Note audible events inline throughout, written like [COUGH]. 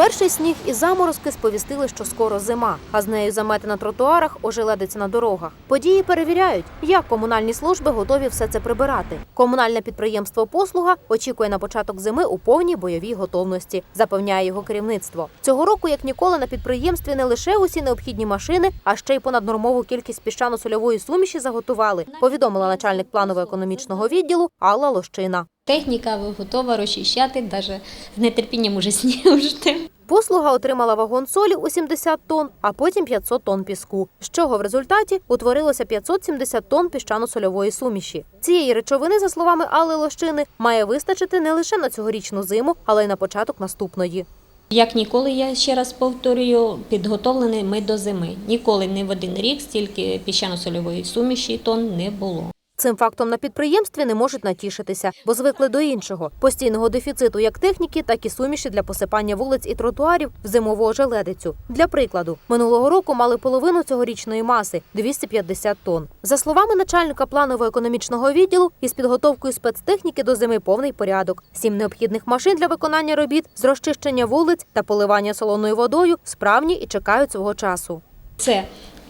Перший сніг і заморозки сповістили, що скоро зима, а з нею замети на тротуарах, ожеледиться на дорогах. Події перевіряють, як комунальні служби готові все це прибирати. Комунальне підприємство Послуга очікує на початок зими у повній бойовій готовності, запевняє його керівництво. Цього року, як ніколи, на підприємстві не лише усі необхідні машини, а ще й понаднормову кількість піщано-сольової суміші заготували. Повідомила начальник планово-економічного відділу Алла Лощина. Техніка готова розчищати, навіть з нетерпінням уже [LAUGHS] жде. Послуга отримала вагон солі у 70 тонн, а потім 500 тонн піску, з чого в результаті утворилося 570 тонн піщано-сольової суміші. Цієї речовини, за словами Алли Лощини, має вистачити не лише на цьогорічну зиму, але й на початок наступної. Як ніколи, я ще раз повторюю, підготовлені ми до зими. Ніколи не в один рік стільки піщано-сольової суміші тонн не було. Цим фактом на підприємстві не можуть натішитися, бо звикли до іншого постійного дефіциту як техніки, так і суміші для посипання вулиць і тротуарів в зимову ожеледицю. Для прикладу, минулого року мали половину цьогорічної маси 250 тонн. За словами начальника планово-економічного відділу, із підготовкою спецтехніки до зими повний порядок. Сім необхідних машин для виконання робіт з розчищення вулиць та поливання солоною водою справні і чекають свого часу. Це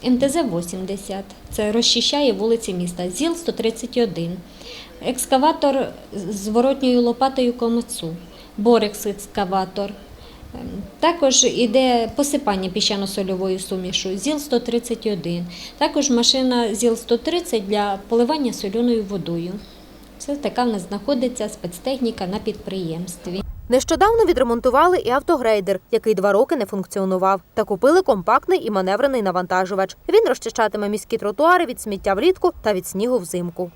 МТЗ-80, це розчищає вулиці міста, ЗІЛ-131, екскаватор з зворотньою лопатою комацу, Борекс-екскаватор. Також іде посипання піщано-сольовою сумішу, ЗІЛ-131, також машина ЗІЛ-130 для поливання соляною водою. Це така в нас знаходиться спецтехніка на підприємстві. Нещодавно відремонтували і автогрейдер, який два роки не функціонував, та купили компактний і маневрений навантажувач. Він розчищатиме міські тротуари від сміття влітку та від снігу взимку.